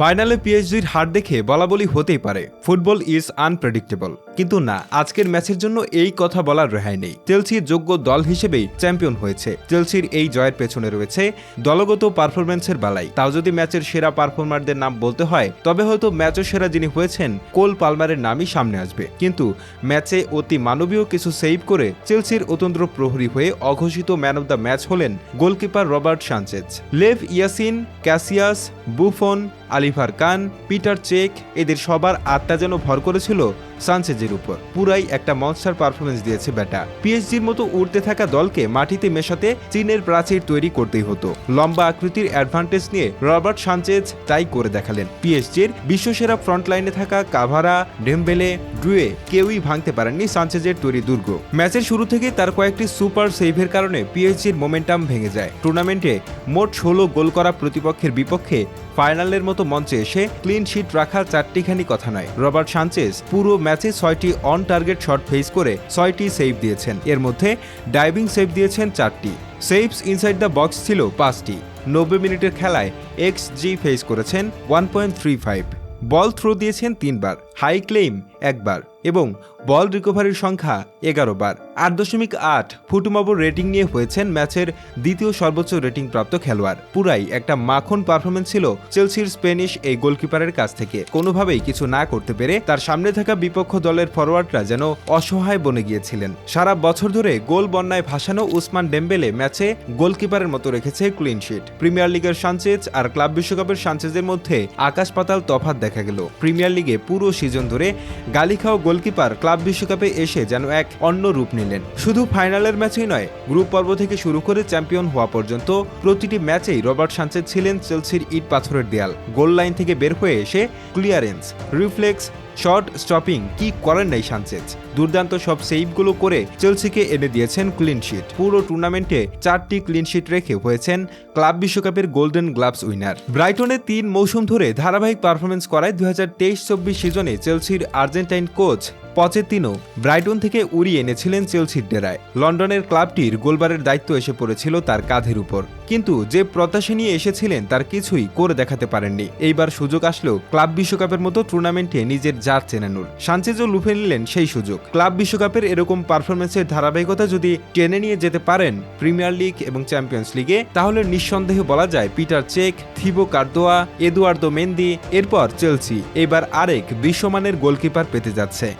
ফাইনালে পিএইচডির হার দেখে বলা বলি হতেই পারে। Football is unpredictable. কিন্তু না, আজকের ম্যাচের জন্য এই কথা বলার রেহাই নেই। চেলসি যোগ্য দল হিসেবেই চ্যাম্পিয়ন হয়েছে। চেলসির এই জয়ের পেছনে রয়েছে দলগত পারফরমেন্সের বালাই। তাও যদি ম্যাচের সেরা পারফর্মারদের নাম বলতে হয়, তবে হয়তো ম্যাচও সেরা যিনি হয়েছেন, কোল পালমারের নামই সামনে আসবে। কিন্তু ম্যাচে অতি মানবীয় কিছু সেভ করে চেলসির অতন্ত্র প্রহরী হয়ে অঘোষিত ম্যান অব দ্য ম্যাচ হলেন goalkeeper Robert Sanchez. Lev Yashin, Casillas, Buffon আলিফার Kahn, Peter check, এদের সবার আত্মা যেন ভর করেছিল সানচেজের উপর। পুরাই একটা মনস্টার পারফরমেন্স দিয়েছে ব্যাটা। পিএসজির মতো উড়তে থাকা দলকে মাটিতে মেশাতে চীনের প্রাচীর তৈরি করতেই হতো। লম্বা আকৃতির অ্যাডভান্টেজ নিয়ে রবার্ট সানচেজ তাই করে দেখালেন। পিএসজির বিশ্বসেরা ফ্রন্টলাইনে থাকা কাভারা, ডেমবেলে ড্রুয়ে কেউই ভাঙতে পারেননি সানচেজের তৈরি দুর্গ। ম্যাচের শুরু থেকে তার কয়েকটি সুপার সেভের কারণে পিএসজির মোমেন্টাম ভেঙে যায়। টুর্নামেন্টে মোট ষোলো গোল করা প্রতিপক্ষের বিপক্ষে ফাইনালের মতো মঞ্চে এসে ক্লিন শিট রাখা চারটিখানি কথা নয়। রবার্ট সানচেজ পুরো ম্যাচে ছয়টি অন টার্গেট শট ফেস করে ছয়টি সেভ দিয়েছেন। এর মধ্যে ডাইভিং সেভ দিয়েছেন চারটি। সেভস ইনসাইড দ্য বক্স ছিল পাঁচটি। নব্বই মিনিটের খেলায় এক্স জি ফেস করেছেন one point three five. Ball throw দিয়েছেন তিনবার। হাই ক্লেইম একবার এবং বল রিকভারির সংখ্যা এগারো বার। আট দশমিক আট ফুটুমাবুর রেটিং নিয়ে হয়েছেন ম্যাচের দ্বিতীয় সর্বোচ্চ রেটিং প্রাপ্ত খেলোয়াড়। পুরাই একটা মাখন পারফরমেন্স ছিল চেলসির স্পেনিশ এই গোলকিপারের কাছ থেকে। কোনোভাবেই কিছু না করতে পেরে তার সামনে থাকা বিপক্ষ দলের ফরওয়ার্ডরা যেন অসহায় বনে গিয়েছিলেন। সারা বছর ধরে গোল বন্যায় ভাসানো উসমান ডেম্বেলে ম্যাচে গোলকিপারের মতো রেখেছে ক্লিনশিট প্রিমিয়ার লিগের সানচেজ আর ক্লাব বিশ্বকাপের সানচেজের মধ্যে আকাশ পাতাল তফাত দেখা গেল। প্রিমিয়ার লিগে পুরো সিজন ধরে গালিখাও গোলকিপার ক্লাব বিশ্বকাপে এসে যেন এক অন্য রূপ নিলেন। শুধু ফাইনালের ম্যাচেই নয়, গ্রুপ পর্ব থেকে শুরু করে চ্যাম্পিয়ন হওয়া পর্যন্ত প্রতিটি ম্যাচেই রবার্ট সানচেজ ছিলেন চেলসির ইট পাথরের দেয়াল। গোল লাইন থেকে বের হয়ে এসে ক্লিয়ারেন্স, রিফ্লেক্স শর্ট স্টপিং কি করেন নাই সানচেজ দুর্দান্ত সব সেভগুলো করে চেলসিকে এনে দিয়েছেন ক্লিনশিট পুরো টুর্নামেন্টে চারটি ক্লিনশিট রেখে হয়েছেন ক্লাব বিশ্বকাপের গোল্ডেন গ্লাভস উইনার। ব্রাইটনে তিন মৌসুম ধরে ধারাবাহিক পারফরমেন্স করায় দুই হাজার তেইশ চব্বিশ সিজনে চেলসির আর্জেন্টাইন কোচ পচেতিনো ব্রাইটন থেকে উড়িয়ে এনেছিলেন চেলসির ডেরায়। লন্ডনের ক্লাবটির গোলবারের দায়িত্ব এসে পড়েছিল তার কাঁধের উপর। কিন্তু যে প্রত্যাশা নিয়ে এসেছিলেন তার কিছুই করে দেখাতে পারেননি। এইবার সুযোগ আসলেও ক্লাব বিশ্বকাপের মতো টুর্নামেন্টে নিজের জাত চেনানোর সানচেজও লুফে নিলেন সেই সুযোগ। ক্লাব বিশ্বকাপের এরকম পারফরমেন্সের ধারাবাহিকতা যদি টেনে নিয়ে যেতে পারেন প্রিমিয়ার লিগ এবং চ্যাম্পিয়ন্স লিগে, তাহলে নিঃসন্দেহে বলা যায় Peter Cech, Thibaut Courtois, Eduardo Mendy, এরপর চেলসি। এবার আরেক বিশ্বমানের গোলকিপার পেতে যাচ্ছে।